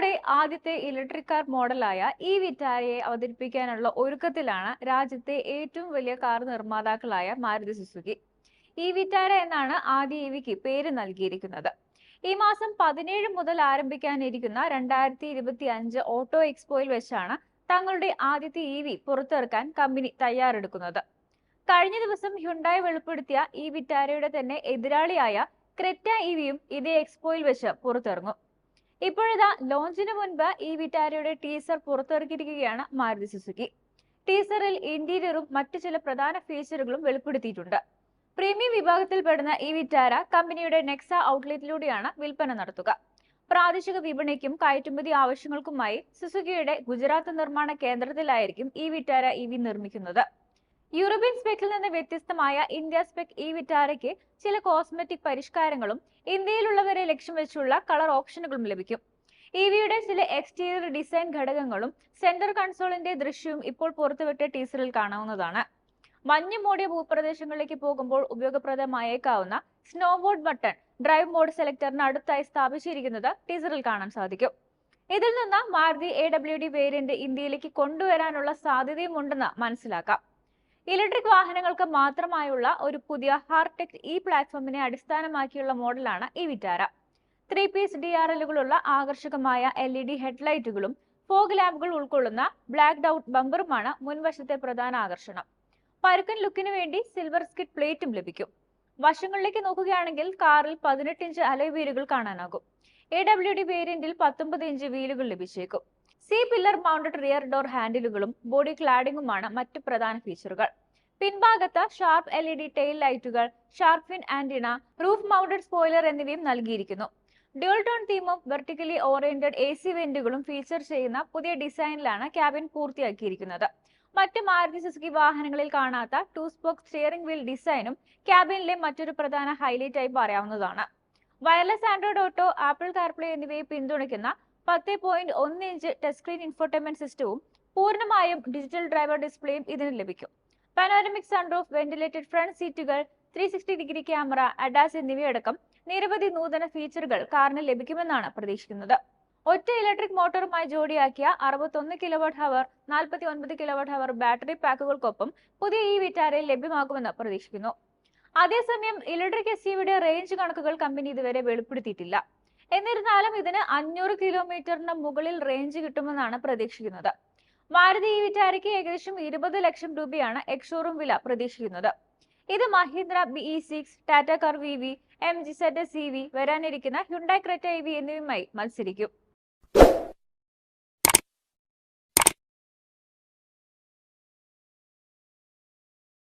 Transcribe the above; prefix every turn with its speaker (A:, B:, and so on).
A: തങ്ങളുടെ ആദ്യത്തെ electric car മോഡലായ ഇ വിറ്റാരയെ അവതരിപ്പിക്കാനുള്ള ഒരുക്കത്തിലാണ് രാജ്യത്തെ ഏറ്റവും വലിയ കാർ നിർമ്മാതാക്കളായ മാരുതി സുസുക്കി ഇ വിറ്റാര എന്നാണ് ആദ്യ ഇവിക്ക് പേര് നൽകിയിരിക്കുന്നത്. ഈ മാസം പതിനേഴ് മുതൽ ആരംഭിക്കാനിരിക്കുന്ന രണ്ടായിരത്തി ഇരുപത്തി അഞ്ച് ഓട്ടോ എക്സ്പോയിൽ വെച്ചാണ് തങ്ങളുടെ ആദ്യത്തെ ഇ വി പുറത്തിറക്കാൻ കമ്പനി തയ്യാറെടുക്കുന്നത്. കഴിഞ്ഞ ദിവസം ഹ്യുണ്ടായി വെളിപ്പെടുത്തിയ ഇ വിറ്റാരയുടെ തന്നെ എതിരാളിയായ ക്രെറ്റ ഇവിയും ഇതേ എക്സ്പോയിൽ വെച്ച് പുറത്തിറങ്ങും. ഇപ്പോഴിതാ ലോഞ്ചിന് മുൻപ് ഈ വിറ്റാരയുടെ ടീസർ പുറത്തിറക്കിയിരിക്കുകയാണ് മാരുതി സുസുക്കി. ടീസറിൽ ഇന്റീരിയറും മറ്റു ചില പ്രധാന ഫീച്ചറുകളും വെളിപ്പെടുത്തിയിട്ടുണ്ട്. പ്രീമിയം വിഭാഗത്തിൽപ്പെടുന്ന ഈ വിറ്റാര കമ്പനിയുടെ നെക്സ ഔട്ട്ലെറ്റിലൂടെയാണ് വിൽപ്പന നടത്തുക. പ്രാദേശിക വിപണിക്കും കയറ്റുമതി ആവശ്യങ്ങൾക്കുമായി സുസുക്കിയുടെ ഗുജറാത്ത് നിർമ്മാണ കേന്ദ്രത്തിലായിരിക്കും ഈ വിറ്റാര ഇ നിർമ്മിക്കുന്നത്. യൂറോപ്യൻ സ്പെക്കിൽ നിന്ന് വ്യത്യസ്തമായ ഇന്ത്യ സ്പെക് ഈ വിറ്റാരയ്ക്ക് ചില കോസ്മെറ്റിക് പരിഷ്കാരങ്ങളും ഇന്ത്യയിലുള്ളവരെ ലക്ഷ്യം വെച്ചുള്ള കളർ ഓപ്ഷനുകളും ലഭിക്കും. ഇവിയുടെ വിയുടെ ചില എക്സ്റ്റീരിയർ ഡിസൈൻ ഘടകങ്ങളും സെന്റർ കൺസോളിന്റെ ദൃശ്യവും ഇപ്പോൾ പുറത്തുവിട്ട ടീസറിൽ കാണാവുന്നതാണ്. മഞ്ഞ് മൂടിയ ഭൂപ്രദേശങ്ങളിലേക്ക് പോകുമ്പോൾ ഉപയോഗപ്രദമായേക്കാവുന്ന സ്നോബോർഡ് ബട്ടൺ ഡ്രൈവ് മോഡ് സെലക്ടറിന് അടുത്തായി സ്ഥാപിച്ചിരിക്കുന്നത് ടീസറിൽ കാണാൻ സാധിക്കും. ഇതിൽ നിന്ന് Maruti A W D variant ഇന്ത്യയിലേക്ക് കൊണ്ടുവരാനുള്ള സാധ്യതയും ഉണ്ടെന്ന് മനസ്സിലാക്കാം. ഇലക്ട്രിക് വാഹനങ്ങൾക്ക് മാത്രമായുള്ള ഒരു പുതിയ ഹാർടെക് ഇ പ്ലാറ്റ്ഫോമിനെ അടിസ്ഥാനമാക്കിയുള്ള മോഡലാണ് ഈ Vitara. Three piece D R എല്ലുകളുള്ള ആകർഷകമായ എൽ ഇ ഡി ഹെഡ്ലൈറ്റുകളും ഫോഗ് ലാമ്പുകൾ ഉൾക്കൊള്ളുന്ന ബ്ലാക്ക് ഔട്ട് ബമ്പറുമാണ് മുൻവശത്തെ പ്രധാന ആകർഷണം. പരുക്കൻ ലുക്കിന് വേണ്ടി സിൽവർ സ്കിറ്റ് പ്ലേറ്റും ലഭിക്കും. വശങ്ങളിലേക്ക് നോക്കുകയാണെങ്കിൽ കാറിൽ പതിനെട്ട് ഇഞ്ച് അലോയ് വീലുകൾ കാണാനാകും. എ ഡബ്ല്യു ഡി വേരിയന്റിൽ പത്തൊമ്പത് ഇഞ്ച് വീലുകൾ ലഭിച്ചേക്കും. C pillar mounted rear door ഹാൻഡിലുകളും body ക്ലാഡിംഗുമാണ് മറ്റ് പ്രധാന ഫീച്ചറുകൾ പിൻഭാഗത്ത് sharp L E D tail ലൈറ്റുകൾ sharp fin antenna roof mounted spoiler എന്നിവയും നൽകിയിരിക്കുന്നു. ഡ്യുവൽ ടോൺ തീമും വെർട്ടിക്കലി ഓറിയന്റഡ് എ സി വെന്റുകളും ഫീച്ചർ ചെയ്യുന്ന പുതിയ ഡിസൈനിലാണ് ക്യാബിൻ പൂർത്തിയാക്കിയിരിക്കുന്നത്. മറ്റ് മാരുതി സുസുക്കി വാഹനങ്ങളിൽ കാണാത്ത ടൂ സ്പോക്ക് സ്റ്റിയറിംഗ് വീൽ ഡിസൈനും ക്യാബിനിലെ മറ്റൊരു പ്രധാന ഹൈലൈറ്റ് ആയി പറയാവുന്നതാണ്. Wireless Android Auto Apple CarPlay എന്നിവയെ പിന്തുണയ്ക്കുന്ന പത്ത് പോയിന്റ് ഒന്ന് ഇഞ്ച് ടച്ച് സ്ക്രീൻ ഇൻഫോർട്ടൈൻമെന്റ് സിസ്റ്റവും പൂർണമായും ഡിജിറ്റൽ ഡ്രൈവർ ഡിസ്പ്ലേയും ഇതിന് ലഭിക്കും. പാനോരമിക് സൺറൂഫ് വെന്റിലേറ്റഡ് ഫ്രണ്ട് സീറ്റുകൾ three sixty degree camera ADAS എന്നിവയടക്കം നിരവധി നൂതന ഫീച്ചറുകൾ കാറിന് ലഭിക്കുമെന്നാണ് പ്രതീക്ഷിക്കുന്നത്. ഒറ്റ ഇലക്ട്രിക് മോട്ടോറുമായി ജോഡിയാക്കിയ അറുപത്തൊന്ന് കിലോവാട്ട് ഹവർ നാൽപ്പത്തി ഒൻപത് കിലോവാട്ട് ഹവർ ബാറ്ററി പാക്കുകൾക്കൊപ്പം പുതിയ ഈ വിറ്റാരയിൽ ലഭ്യമാകുമെന്ന് പ്രതീക്ഷിക്കുന്നു. അതേസമയം ഇലക്ട്രിക് എസ് യുടെ റേഞ്ച് കണക്കുകൾ കമ്പനി ഇതുവരെ വെളിപ്പെടുത്തിയിട്ടില്ല. എന്നിരുന്നാലും ഇതിന് അഞ്ഞൂറ് കിലോമീറ്ററിന് മുകളിൽ റേഞ്ച് കിട്ടുമെന്നാണ് പ്രതീക്ഷിക്കുന്നത്. മാരുതി ഈ വിറ്റാരയ്ക്ക് ഏകദേശം ഇരുപത് ലക്ഷം രൂപയാണ് എക്സോറും വില പ്രതീക്ഷിക്കുന്നത്. ഇത് Mahindra B E six Tata car വി വി എം ജി സെറ്റ് സി വി വരാനിരിക്കുന്ന ഹ്യുണ്ടായ് ക്രെറ്റ ഇ വി എന്നിവയുമായി മത്സരിക്കും.